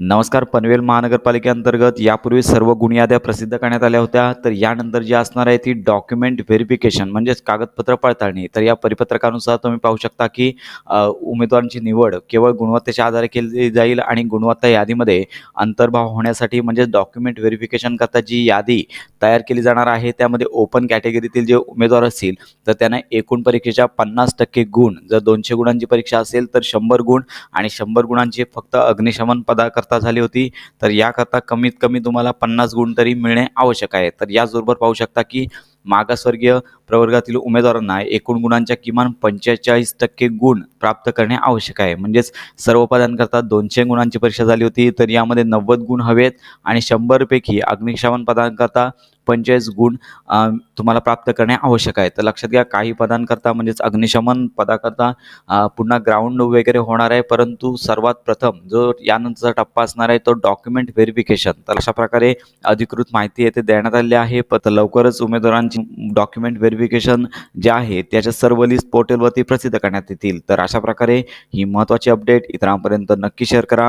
नमस्कार पनवेल महानगरपालिकेअंतर्गत यापूर्वी सर्व गुण याद्या प्रसिद्ध करण्यात आल्या होत्या. तर यानंतर जी असणार आहे ती डॉक्युमेंट व्हेरिफिकेशन म्हणजेच कागदपत्र पडताळणी. तर या परिपत्रकानुसार तुम्ही पाहू शकता की उमेदवारांची निवड केवळ गुणवत्तेच्या आधारे केली जाईल आणि गुणवत्ता यादीमध्ये अंतर्भाव होण्यासाठी म्हणजेच डॉक्युमेंट व्हेरिफिकेशन करता जी यादी तयार केली जाणार आहे त्यामध्ये ओपन कॅटेगरीतील जे उमेदवार असतील तर त्यांना एकूण परीक्षेच्या पन्नास टक्के गुण जर दोनशे गुणांची परीक्षा असेल तर शंभर गुण आणि शंभर गुणांची फक्त अग्निशमन करता झाली होती तर याकरता कमीत कमी तुम्हाला पन्नास गुण तरी मिळणे आवश्यक आहे. तर याचबरोबर पाहू शकता की मागासवर्गीय प्रवर्गातील उमेदवारांना एकूण गुणांच्या किमान पंचेचाळीस टक्के गुण प्राप्त करणे आवश्यक आहे. म्हणजेच सर्व पदांकरता दोनशे गुणांची परीक्षा झाली होती तर यामध्ये नव्वद गुण हवेत आणि शंभरपैकी अग्निशमन पदांकरता पंचेचाळीस गुण तुम्हाला प्राप्त करणे आवश्यक आहे. तर लक्षात घ्या काही पदांकरता म्हणजेच अग्निशमन पदाकरता पुन्हा ग्राउंड वगैरे होणार आहे. परंतु सर्वात प्रथम जो यानंतरचा टप्पा असणार आहे तो डॉक्युमेंट व्हेरिफिकेशन तर अशा प्रकारे अधिकृत माहिती येथे देण्यात आली आहे. प तर लवकरच उमेदवारांची डॉक्युमेंट व्हेरिफिकेशन जे आहे त्याच्या सर्व लिस्ट पोर्टलवरती प्रसिद्ध करण्यात येतील. तर अशा प्रकारे ही महत्त्वाची अपडेट इतरांपर्यंत नक्की शेअर करा.